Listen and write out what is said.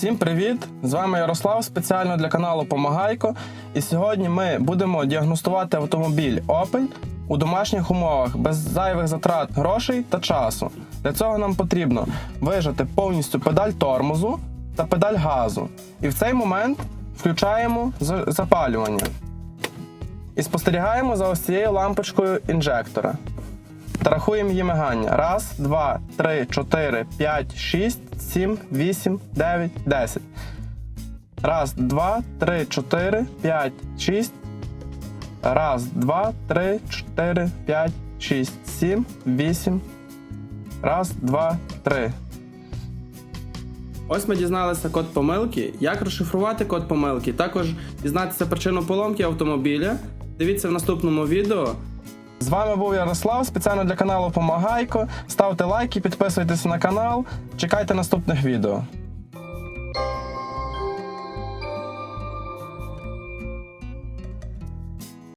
Всім привіт! З вами Ярослав спеціально для каналу Помагайко. І сьогодні ми будемо діагностувати автомобіль Opel у домашніх умовах без зайвих затрат грошей та часу. Для цього нам потрібно вижати повністю педаль тормозу та педаль газу. І в цей момент включаємо запалювання. І спостерігаємо за ось цією лампочкою інжектора. Та рахуємо її мигання. Раз, два, три, чотири, п'ять, шість, сім, вісім, дев'ять, десять. Раз, два, три, чотири, п'ять, шість. Раз, два, три, чотири, п'ять, шість, сім, вісім. Раз, два, три. Ось ми дізналися код помилки. Як розшифрувати код помилки? Також дізнатися причину поломки автомобіля. Дивіться в наступному відео. З вами був Ярослав, спеціально для каналу Помагайко. Ставте лайки, підписуйтесь на канал, чекайте наступних відео.